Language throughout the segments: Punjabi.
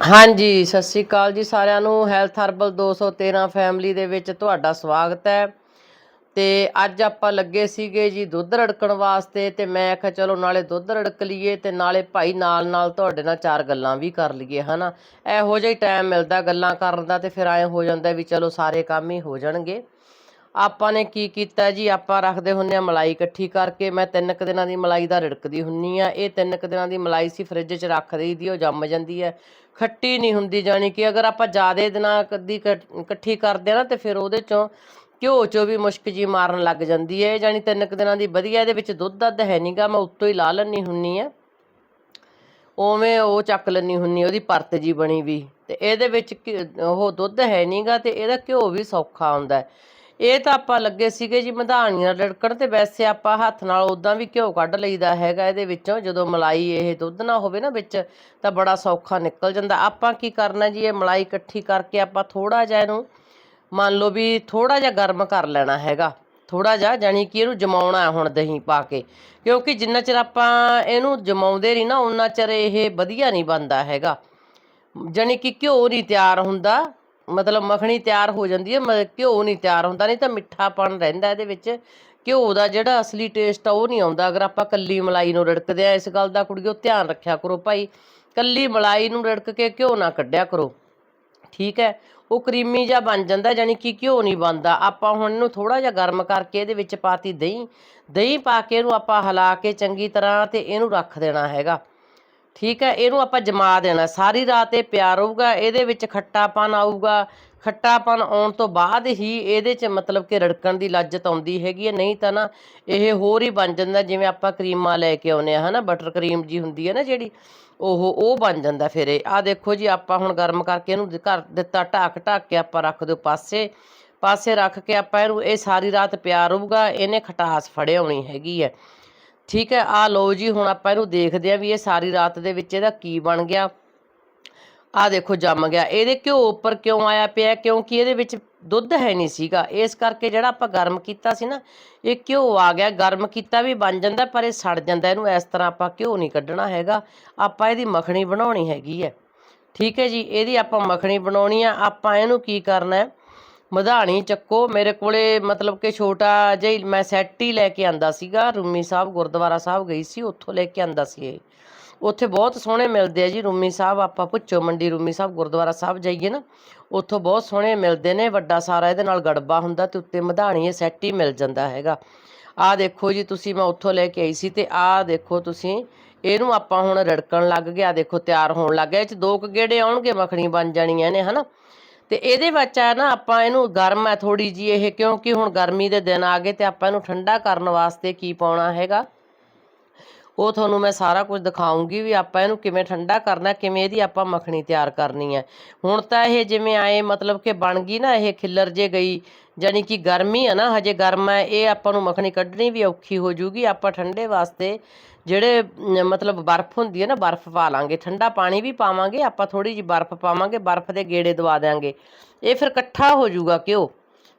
ਹਾਂਜੀ, ਸਤਿ ਸ਼੍ਰੀ ਅਕਾਲ ਜੀ ਸਾਰਿਆਂ ਨੂੰ। ਹੈਲਥ ਹਰਬਲ 213 ਫੈਮਿਲੀ ਦੇ ਵਿੱਚ ਤੁਹਾਡਾ ਸਵਾਗਤ ਹੈ। ਤੇ ਅੱਜ ਆਪਾਂ ਲੱਗੇ ਸੀਗੇ ਜੀ ਦੁੱਧ ਰੜਕਣ ਵਾਸਤੇ ਤੇ ਮੈਂ ਆਖਿਆ ਚਲੋ ਨਾਲੇ ਦੁੱਧ ਰੜਕ ਲਈਏ ਤੇ ਨਾਲੇ ਭਾਈ ਨਾਲ ਨਾਲ ਤੁਹਾਡੇ ਨਾਲ ਚਾਰ ਗੱਲਾਂ ਵੀ ਕਰ ਲਈਏ, ਹਨਾ? ਇਹੋ ਜਿਹਾ ਹੀ ਟਾਈਮ ਮਿਲਦਾ ਗੱਲਾਂ ਕਰਨ ਦਾ ਤੇ ਫਿਰ ਐ ਹੋ ਜਾਂਦਾ ਵੀ ਚਲੋ ਸਾਰੇ ਕੰਮ ਹੀ ਹੋ ਜਾਣਗੇ। ਆਪਾਂ ਨੇ ਕੀ ਕੀਤਾ ਜੀ? ਆਪਾਂ ਰੱਖਦੇ ਹੁੰਨੇ ਆ ਮਲਾਈ ਇਕੱਠੀ ਕਰਕੇ। ਮੈਂ ਤਿੰਨ ਕੁ ਦਿਨਾਂ ਦੀ ਮਲਾਈ ਦਾ ਰਿੜਕਦੀ ਹੁੰਨੀ ਆ ਇਹ ਤਿੰਨ ਕੁ ਦਿਨਾਂ ਦੀ ਮਲਾਈ ਸੀ ਫ੍ਰਿਜ 'ਚ ਰੱਖ ਦਈਦੀ ਉਹ ਜੰਮ ਜਾਂਦੀ ਹੈ ਖੱਟੀ ਨਹੀਂ ਹੁੰਦੀ ਜਾਣੀ ਕਿ ਅਗਰ ਆਪਾਂ ਜ਼ਿਆਦਾ ਦਿਨਾਂ ਕਦੀ ਇਕੱਠੀ ਕਰਦੇ ਆ ਨਾ, ਤੇ ਫਿਰ ਉਹਦੇ ਚੋਂ ਘਿਓ ਚੋਂ ਵੀ ਮੁਸ਼ਕ ਜੀ ਮਾਰਨ ਲੱਗ ਜਾਂਦੀ ਹੈ ਇਹ ਜਾਣੀ ਤਿੰਨ ਕੁ ਦਿਨਾਂ ਦੀ ਵਧੀਆ, ਇਹਦੇ ਵਿੱਚ ਦੁੱਧ ਦੱਧ ਹੈ ਨਹੀਂਗਾ ਮੈਂ ਉੱਤੋਂ ਹੀ ਲਾ ਲੈਣੀ ਹੁੰਨੀ ਆ। ਉਵੇਂ ਉਹ ਚੱਕ ਲੈਣੀ ਹੁੰਨੀ ਉਹਦੀ ਪਰਤ ਜੀ ਬਣੀ ਵੀ। ਤੇ ਇਹਦੇ ਵਿੱਚ ਘਿ- ਉਹ ਦੁੱਧ ਹੈ ਨਹੀਂਗਾ ਤੇ ਇਹਦਾ ਘਿਓ ਵੀ ਸੌਖਾ ਹੁੰਦਾ। ਇਹ ਤਾਂ ਆਪਾਂ ਲੱਗੇ ਸੀਗੇ ਜੀ ਮਧਾਣੀਆਂ ਲੜਕਣ ਤੇ ਵੈਸੇ ਆਪਾਂ ਹੱਥ ਨਾਲ ਉਦਾਂ ਵੀ ਘਿਓ ਕੱਢ ਲਈਦਾ ਹੈਗਾ ਇਹਦੇ ਵਿੱਚੋਂ, ਜਦੋਂ ਮਲਾਈ ਇਹ ਦੁੱਧ ਨਾ ਹੋਵੇ ਨਾ ਵਿੱਚ, ਤਾਂ ਬੜਾ ਸੌਖਾ ਨਿਕਲ ਜਾਂਦਾ। ਆਪਾਂ ਕੀ ਕਰਨਾ ਜੀ, ਇਹ ਮਲਾਈ ਇਕੱਠੀ ਕਰਕੇ ਆਪਾਂ ਥੋੜਾ ਜਿਹਾ ਇਹਨੂੰ, ਮੰਨ ਲਓ ਵੀ ਥੋੜਾ ਜਿਹਾ ਗਰਮ ਕਰ ਲੈਣਾ ਹੈਗਾ। ਥੋੜਾ ਜਿਹਾ ਜਾਨੀ ਕਿ ਇਹਨੂੰ ਜਮਾਉਣਾ ਹੁਣ ਦਹੀਂ ਪਾ ਕੇ। ਕਿਉਂਕਿ ਜਿੰਨਾ ਚਿਰ ਆਪਾਂ ਇਹਨੂੰ ਜਮਾਉਂਦੇ ਨਹੀਂ ਨਾ, ਉਨਾ ਚਿਰ ਇਹ ਵਧੀਆ ਨਹੀਂ ਬਣਦਾ ਹੈਗਾ। ਜਾਨੀ ਕਿ ਘਿਓ ਨਹੀਂ ਤਿਆਰ ਹੁੰਦਾ। ਮਤਲਬ ਮੱਖਣੀ ਤਿਆਰ ਹੋ ਜਾਂਦੀ ਹੈ ਮ- ਘਿਓ ਨਹੀਂ ਤਿਆਰ ਹੁੰਦਾ, ਨਹੀਂ ਤਾਂ ਮਿੱਠਾਪਣ ਰਹਿੰਦਾ ਇਹਦੇ ਵਿੱਚ। ਘਿਓ ਦਾ ਜਿਹੜਾ ਅਸਲੀ ਟੇਸਟ ਆ, ਉਹ ਨਹੀਂ ਆਉਂਦਾ। ਅਗਰ ਆਪਾਂ ਕੱਲੀ ਮਲਾਈ ਨੂੰ ਰੜਕਦੇ ਆ ਇਸ ਗੱਲ ਦਾ, ਕੁੜੀਓ ਧਿਆਨ ਰੱਖਿਆ ਕਰੋ ਭਾਈ। ਕੱਲੀ ਮਲਾਈ ਨੂੰ ਰੜਕ ਕੇ ਘਿਓ ਨਾ ਕੱਢਿਆ ਕਰੋ। ਠੀਕ ਹੈ? ਉਹ ਕਰੀਮੀ ਜਿਹਾ ਬਣ ਜਾਂਦਾ ਜਾਨੀ ਕਿ ਘਿਓ ਨਹੀਂ ਬਣਦਾ। ਆਪਾਂ ਹੁਣ ਇਹਨੂੰ ਥੋੜਾ ਜਿਹਾ ਗਰਮ ਕਰਕੇ ਇਹਦੇ ਵਿੱਚ ਪਾਤੀ ਦਹੀਂ। ਦਹੀਂ ਪਾ ਕੇ ਇਹਨੂੰ ਆਪਾਂ ਹਿਲਾ ਕੇ ਚੰਗੀ ਤਰ੍ਹਾਂ ਤੇ ਇਹਨੂੰ ਰੱਖ ਦੇਣਾ ਹੈਗਾ। ਠੀਕ ਹੈ, ਇਹਨੂੰ ਆਪਾਂ ਜਮਾ ਦੇਣਾ। ਸਾਰੀ ਰਾਤ ਇਹ ਪਿਆ ਰਹੂਗਾ, ਇਹਦੇ ਵਿੱਚ ਖੱਟਾਪਨ ਆਊਗਾ। ਖੱਟਾਪਨ ਆਉਣ ਤੋਂ ਬਾਅਦ ਹੀ ਇਹਦੇ 'ਚ ਮਤਲਬ ਕਿ ਰੜਕਣ ਦੀ ਲੱਜਤ ਆਉਂਦੀ ਹੈਗੀ ਹੈ। ਨਹੀਂ ਤਾਂ ਨਾ ਇਹ ਹੋਰ ਹੀ ਬਣ ਜਾਂਦਾ, ਜਿਵੇਂ ਆਪਾਂ ਕਰੀਮਾਂ ਲੈ ਕੇ ਆਉਨੇ ਆ ਹਨਾ? ਬਟਰ ਕਰੀਮ ਜੀ ਹੁੰਦੀ ਹੈ ਨਾ ਜਿਹੜੀ, ਉਹ ਉਹ ਬਣ ਜਾਂਦਾ ਫਿਰ ਇਹ। ਆ ਦੇਖੋ ਜੀ, ਆਪਾਂ ਹੁਣ ਗਰਮ ਕਰਕੇ ਇਹਨੂੰ ਘਰ ਦਿੱਤਾ, ਢੱਕ ਢੱਕ ਕੇ ਆਪਾਂ ਰੱਖ ਦਿਓ ਪਾਸੇ। ਪਾਸੇ ਰੱਖ ਕੇ ਆਪਾਂ ਇਹਨੂੰ, ਇਹ ਸਾਰੀ ਰਾਤ ਪਿਆ ਰਹੂਗਾ, ਇਹਨੇ ਖਟਾਸ ਫੜੇ ਆਉਣੀ ਹੈਗੀ ਹੈ। ਠੀਕ ਹੈ ਆ ਲਓ ਜੀ, ਹੁਣ ਆਪਾਂ ਇਹਨੂੰ ਦੇਖਦੇ ਆ ਵੀ ਇਹ ਸਾਰੀ ਰਾਤ ਦੇ ਵਿੱਚ ਇਹਦਾ ਕੀ ਬਣ ਗਿਆ। ਆ ਦੇਖੋ, ਜੰਮ ਗਿਆ। ਇਹਦੇ ਘਿਓ ਉੱਪਰ ਕਿਉਂ ਆਇਆ ਪਿਆ? ਕਿਉਂਕਿ ਇਹਦੇ ਵਿੱਚ ਦੁੱਧ ਹੈ ਨਹੀਂ ਸੀਗਾ। ਇਸ ਕਰਕੇ ਜਿਹੜਾ ਆਪਾਂ ਗਰਮ ਕੀਤਾ ਸੀ ਨਾ, ਇਹ ਘਿਓ ਆ ਗਿਆ। ਗਰਮ ਕੀਤਾ ਵੀ ਬਣ ਜਾਂਦਾ, ਪਰ ਇਹ ਸੜ ਜਾਂਦਾ। ਇਹਨੂੰ ਇਸ ਤਰ੍ਹਾਂ ਆਪਾਂ ਘਿਓ ਨਹੀਂ ਕੱਢਣਾ ਹੈਗਾ। ਆਪਾਂ ਇਹਦੀ ਮੱਖਣੀ ਬਣਾਉਣੀ ਹੈਗੀ ਹੈ। ਠੀਕ ਹੈ ਜੀ, ਇਹਦੀ ਆਪਾਂ ਮੱਖਣੀ ਬਣਾਉਣੀ ਆ। ਆਪਾਂ ਇਹਨੂੰ ਕੀ ਕਰਨਾ ਹੈ? ਮਧਾਣੀ ਚੱਕੋ। ਮੇਰੇ ਕੋਲੇ ਮਤਲਬ ਕਿ ਛੋਟਾ ਜਿਹਾ ਮੈਂ ਸੈੱਟ ਹੀ ਲੈ ਕੇ ਆਂਦਾ ਸੀਗਾ। ਰੂਮੀ ਸਾਹਿਬ ਗੁਰਦੁਆਰਾ ਸਾਹਿਬ ਗਈ ਸੀ, ਉੱਥੋਂ ਲੈ ਕੇ ਆਂਦਾ ਸੀ ਇਹ। ਉੱਥੇ ਬਹੁਤ ਸੋਹਣੇ ਮਿਲਦੇ ਆ ਜੀ। ਰੂਮੀ ਸਾਹਿਬ ਆਪਾਂ ਪੁੱਛੋ, ਮੰਡੀ ਰੂਮੀ ਸਾਹਿਬ ਗੁਰਦੁਆਰਾ ਸਾਹਿਬ ਜਾਈਏ ਨਾ, ਉੱਥੋਂ ਬਹੁਤ ਸੋਹਣੇ ਮਿਲਦੇ ਨੇ। ਵੱਡਾ ਸਾਰਾ ਇਹਦੇ ਨਾਲ ਗੜਬਾ ਹੁੰਦਾ ਤੇ ਉੱਤੇ ਮਧਾਣੀ ਇਹ ਸੈੱਟ ਹੀ ਮਿਲ ਜਾਂਦਾ ਹੈਗਾ। ਆਹ ਦੇਖੋ ਜੀ, ਤੁਸੀਂ ਮੈਂ ਉੱਥੋਂ ਲੈ ਕੇ ਆਈ ਸੀ ਤੇ ਆਹ ਦੇਖੋ ਤੁਸੀਂ, ਇਹਨੂੰ ਆਪਾਂ ਹੁਣ ਰੜਕਣ ਲੱਗ ਗਿਆ ਦੇਖੋ ਤਿਆਰ ਹੋਣ ਲੱਗ ਗਿਆ। ਇਹ ਚ ਦੋ ਕੁ ਗੇੜੇ ਆਉਣਗੇ, ਮੱਖਣੀ ਬਣ ਜਾਣੀਆਂ ਨੇ, ਹਨਾ? ਤੇ ਇਹਦੇ ਵਿੱਚ ਆ ਨਾ ਆਪਾਂ ਇਹਨੂੰ ਗਰਮ ਹੈ ਥੋੜੀ ਜੀ ਇਹ, ਕਿਉਂਕਿ ਹੁਣ ਗਰਮੀ ਦੇ ਦਿਨ ਆ ਗਏ ਤੇ ਆਪਾਂ ਇਹਨੂੰ ਠੰਡਾ ਕਰਨ ਵਾਸਤੇ ਕੀ ਪਾਉਣਾ ਹੈਗਾ? ਉਹ ਤੁਹਾਨੂੰ ਮੈਂ ਸਾਰਾ ਕੁਝ ਦਿਖਾਉਂਗੀ ਵੀ ਆਪਾਂ ਇਹਨੂੰ ਕਿਵੇਂ ਠੰਡਾ ਕਰਨਾ, ਕਿਵੇਂ ਇਹਦੀ ਆਪਾਂ ਮੱਖਣੀ ਤਿਆਰ ਕਰਨੀ ਹੈ। ਹੁਣ ਤਾਂ ਇਹ ਜਿਵੇਂ ਆਏ, ਮਤਲਬ ਕਿ ਬਣ ਗਈ ਨਾ, ਇਹ ਖਿੱਲਰ ਜੇ ਗਈ ਜਾਨੀ ਕਿ ਗਰਮੀ ਹੈ ਨਾ, ਹਜੇ ਗਰਮ ਹੈ, ਇਹ ਆਪਾਂ ਨੂੰ ਮੱਖਣੀ ਕੱਢਣੀ ਵੀ ਔਖੀ ਹੋ ਜੂਗੀ। ਆਪਾਂ ਠੰਡੇ ਵਾਸਤੇ ਜਿਹੜੇ ਮਤਲਬ ਬਰਫ਼ ਹੁੰਦੀ ਹੈ ਨਾ, ਬਰਫ਼ ਪਾ ਲਾਂਗੇ। ਠੰਡਾ ਪਾਣੀ ਵੀ ਪਾਵਾਂਗੇ, ਆਪਾਂ ਥੋੜੀ ਜੀ ਬਰਫ਼ ਪਾਵਾਂਗੇ, ਬਰਫ਼ ਦੇ ਗੇੜੇ ਦਵਾ ਦਿਆਂਗੇ। ਇਹ ਫਿਰ ਇਕੱਠਾ ਹੋ ਜਾਊਗਾ ਘਿਓ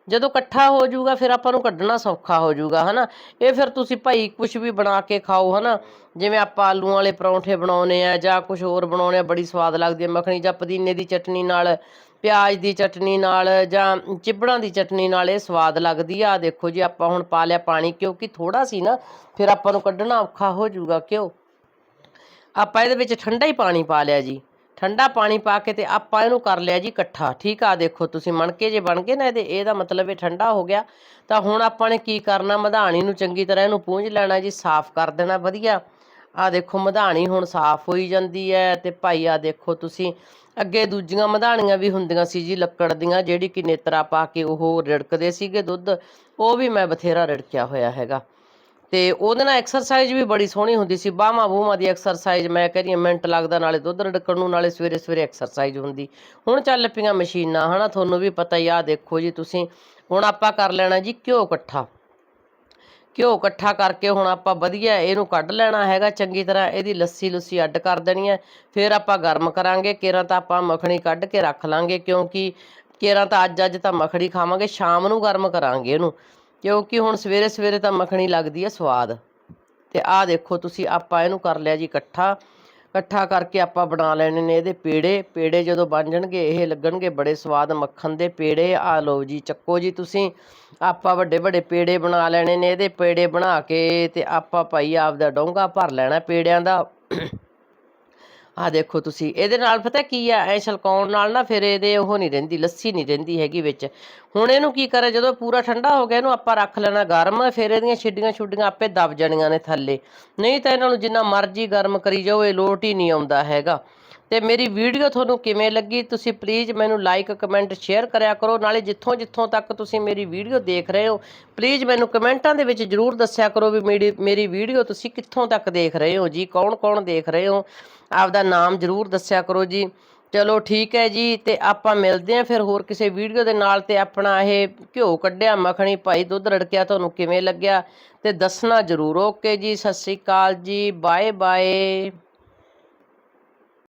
ਜਦੋਂ ਇਕੱਠਾ ਹੋ ਜਾਊਗਾ, ਫਿਰ ਆਪਾਂ ਨੂੰ ਕੱਢਣਾ ਸੌਖਾ ਹੋ ਜਾਊਗਾ, ਹਨਾ? ਇਹ ਫਿਰ ਤੁਸੀਂ ਭਾਈ ਕੁਝ ਵੀ ਬਣਾ ਕੇ ਖਾਓ, ਹਨਾ? ਜਿਵੇਂ ਆਪਾਂ ਆਲੂਆਂ ਵਾਲੇ ਪਰੌਂਠੇ ਬਣਾਉਨੇ ਆ ਜਾਂ ਕੁਝ ਹੋਰ ਬਣਾਉਨੇ ਆ, ਬੜੀ ਸਵਾਦ ਲੱਗਦੀ ਹੈ ਮੱਖਣੀ ਜਾਂ ਪੁਦੀਨੇ ਦੀ ਚਟਨੀ ਨਾਲ, ਪਿਆਜ਼ ਦੀ ਚਟਨੀ ਨਾਲ ਜਾਂ ਚਿਬੜਾਂ ਦੀ ਚਟਨੀ ਨਾਲ ਇਹ ਸਵਾਦ ਲੱਗਦੀ ਆ। ਦੇਖੋ ਜੀ, ਆਪਾਂ ਹੁਣ ਪਾ ਲਿਆ ਪਾਣੀ, ਕਿਉਂਕਿ ਥੋੜਾ ਸੀ ਨਾ, ਫਿਰ ਆਪਾਂ ਨੂੰ ਕੱਢਣਾ ਔਖਾ ਹੋ ਜਾਊਗਾ, ਕਿਉਂ? ਆਪਾਂ ਇਹਦੇ ਵਿੱਚ ਠੰਡਾ ਹੀ ਪਾਣੀ ਪਾ ਲਿਆ ਜੀ। ਠੰਡਾ ਪਾਣੀ ਪਾ ਕੇ ਤੇ ਆਪਾਂ ਇਹਨੂੰ ਕਰ ਲਿਆ ਜੀ ਇਕੱਠਾ। ਠੀਕ ਆ, ਦੇਖੋ ਤੁਸੀਂ ਮਣਕੇ ਜੇ ਬਣ ਗਏ ਨਾ ਇਹਦੇ ਇਹਦਾ ਮਤਲਬ ਇਹ ਠੰਡਾ ਹੋ ਗਿਆ। ਤਾਂ ਹੁਣ ਆਪਾਂ ਨੇ ਕੀ ਕਰਨਾ, ਮਧਾਣੀ ਨੂੰ ਚੰਗੀ ਤਰ੍ਹਾਂ ਇਹਨੂੰ ਪੂੰਝ ਲੈਣਾ ਜੀ, ਸਾਫ਼ ਕਰ ਦੇਣਾ ਵਧੀਆ। ਆ ਦੇਖੋ ਮਧਾਣੀ ਹੁਣ ਸਾਫ਼ ਹੋਈ ਜਾਂਦੀ ਹੈ ਤੇ ਭਾਈ ਆ ਦੇਖੋ ਤੁਸੀਂ, ਅੱਗੇ ਦੂਜੀਆਂ ਮਧਾਣੀਆਂ ਵੀ ਹੁੰਦੀਆਂ ਸੀ ਜੀ, ਲੱਕੜ ਦੀਆਂ, ਜਿਹੜੀ ਕਿ ਨੇਤਰਾ ਪਾ ਕੇ ਉਹ ਰਿੜਕਦੇ ਸੀਗੇ ਦੁੱਧ, ਉਹ ਵੀ ਮੈਂ ਬਥੇਰਾ ਰਿੜਕਿਆ ਹੋਇਆ ਹੈਗਾ। ਤੇ ਉਹਦੇ ਨਾਲ ਐਕਸਰਸਾਈਜ਼ ਵੀ ਬੜੀ ਸੋਹਣੀ ਹੁੰਦੀ ਸੀ। ਬਾਹਾਂ ਬੂਹਾਂ ਦੀ ਐਕਸਰਸਾਈਜ਼ ਮੈਂ ਕਹਿੰਦੀ ਹਾਂ, ਮਿੰਟ ਲੱਗਦਾ ਨਾਲੇ ਦੁੱਧ ਰੜਕਣ ਨੂੰ, ਨਾਲੇ ਸਵੇਰੇ ਸਵੇਰੇ ਐਕਸਰਸਾਈਜ਼ ਹੁੰਦੀ। ਹੁਣ ਚੱਲ ਪਈਆਂ ਮਸ਼ੀਨਾਂ, ਹਨਾ, ਤੁਹਾਨੂੰ ਵੀ ਪਤਾ ਹੀ ਆ ਦੇਖੋ ਜੀ ਤੁਸੀਂ, ਹੁਣ ਆਪਾਂ ਕਰ ਲੈਣਾ ਜੀ ਘਿਓ ਇਕੱਠਾ। ਘਿਓ ਇਕੱਠਾ ਕਰਕੇ ਹੁਣ ਆਪਾਂ ਵਧੀਆ ਇਹਨੂੰ ਕੱਢ ਲੈਣਾ ਹੈਗਾ, ਚੰਗੀ ਤਰ੍ਹਾਂ ਇਹਦੀ ਲੱਸੀ ਲੁੱਸੀ ਅੱਡ ਕਰ ਦੇਣੀ ਹੈ। ਫਿਰ ਆਪਾਂ ਗਰਮ ਕਰਾਂਗੇ, ਕੇਰਾਂ ਤਾਂ ਆਪਾਂ ਮੱਖਣੀ ਕੱਢ ਕੇ ਰੱਖ ਲਾਂਗੇ ਕਿਉਂਕਿ ਕੇਰਾਂ ਤਾਂ ਅੱਜ ਅੱਜ ਤਾਂ ਮੱਖਣੀ ਖਾਵਾਂਗੇ, ਸ਼ਾਮ ਨੂੰ ਗਰਮ ਕਰਾਂਗੇ ਇਹਨੂੰ। ਕਿਉਂਕਿ ਹੁਣ ਸਵੇਰੇ ਸਵੇਰੇ ਤਾਂ ਮੱਖਣੀ ਲੱਗਦੀ ਹੈ ਸਵਾਦ। ਤੇ ਆਹ ਦੇਖੋ, ਤੁਸੀਂ ਆਪਾਂ ਇਹਨੂੰ ਕਰ ਲਿਆ ਜੀ ਇਕੱਠਾ। ਇਕੱਠਾ ਕਰਕੇ ਆਪਾਂ ਬਣਾ ਲੈਣੇ ਨੇ ਇਹਦੇ ਪੇੜੇ। ਪੇੜੇ ਜਦੋਂ ਬਣ ਜਾਣਗੇ, ਇਹ ਲੱਗਣਗੇ ਬੜੇ ਸਵਾਦ ਮੱਖਣ ਦੇ ਪੇੜੇ। ਆ ਲਓ ਜੀ, ਚੱਕੋ ਜੀ ਤੁਸੀਂ। ਆਪਾਂ ਵੱਡੇ ਵੱਡੇ ਪੇੜੇ ਬਣਾ ਲੈਣੇ ਨੇ ਇਹਦੇ ਪੇੜੇ ਬਣਾ ਕੇ ਤੇ ਆਪਾਂ ਭਾਈ ਆਪਦਾ ਡੋਂਗਾ ਭਰ ਲੈਣਾ ਪੇੜਿਆਂ ਦਾ। ਆ ਦੇਖੋ ਤੁਸੀਂ, ਇਹਦੇ ਨਾਲ ਪਤਾ ਕੀ ਆ ਐ ਛਲਕਾਉਣ ਨਾਲ ਨਾ ਫਿਰ ਇਹਦੇ ਉਹ ਨਹੀਂ ਰਹਿੰਦੀ, ਲੱਸੀ ਨਹੀਂ ਰਹਿੰਦੀ ਹੈਗੀ ਵਿੱਚ। ਹੁਣ ਇਹਨੂੰ ਕੀ ਕਰੇ, ਜਦੋਂ ਪੂਰਾ ਠੰਡਾ ਹੋ ਗਿਆ, ਇਹਨੂੰ ਆਪਾਂ ਰੱਖ ਲੈਣਾ ਗਰਮ, ਫਿਰ ਇਹਦੀਆਂ ਛਿੱਡੀਆਂ ਛੁੱਡੀਆਂ ਆਪੇ ਦਬ ਜਾਣੀਆਂ ਨੇ ਥੱਲੇ। ਨਹੀਂ ਤਾਂ ਇਹਨਾਂ ਨੂੰ ਜਿੰਨਾ ਮਰਜ਼ੀ ਗਰਮ ਕਰੀ ਜਾਓ, ਇਹ ਲੋਟ ਹੀ ਨਹੀਂ ਆਉਂਦਾ ਹੈਗਾ। ਤੇ ਮੇਰੀ ਵੀਡੀਓ ਤੁਹਾਨੂੰ ਕਿਵੇਂ ਲੱਗੀ, ਤੁਸੀਂ ਪਲੀਜ਼ ਮੈਨੂੰ ਲਾਈਕ ਕਮੈਂਟ ਸ਼ੇਅਰ ਕਰਿਆ ਕਰੋ, ਨਾਲੇ ਜਿੱਥੋਂ ਜਿੱਥੋਂ ਤੱਕ ਤੁਸੀਂ ਮੇਰੀ ਵੀਡੀਓ ਦੇਖ ਰਹੇ ਹੋ ਪਲੀਜ਼ ਮੈਨੂੰ ਕਮੈਂਟਾਂ ਦੇ ਵਿੱਚ ਜਰੂਰ ਦੱਸਿਆ ਕਰੋ ਵੀ ਮੇਰੀ ਮੇਰੀ ਵੀਡੀਓ ਤੁਸੀਂ ਕਿੱਥੋਂ ਤੱਕ ਦੇਖ ਰਹੇ ਹੋ ਜੀ, ਕੌਣ ਕੌਣ ਦੇਖ ਰਹੇ ਹੋ, ਆਪਦਾ ਨਾਮ ਜਰੂਰ ਦੱਸਿਆ ਕਰੋ ਜੀ। ਚਲੋ ਠੀਕ ਹੈ ਜੀ, ਤੇ ਆਪਾਂ ਮਿਲਦੇ ਆਂ ਫਿਰ ਹੋਰ ਕਿਸੇ ਵੀਡੀਓ ਦੇ ਨਾਲ ਤੇ ਆਪਣਾ ਇਹ ਘਿਓ ਕੱਢਿਆ, ਮੱਖਣੀ ਭਾਈ ਦੁੱਧ ਰੜਕਿਆ, ਤੁਹਾਨੂੰ ਕਿਵੇਂ ਲੱਗਿਆ, ਤੇ ਦੱਸਣਾ ਜਰੂਰ ਓਕੇ ਜੀ, ਸਤਿ ਸ੍ਰੀ ਅਕਾਲ ਜੀ ਬਾਏ ਬਾਏ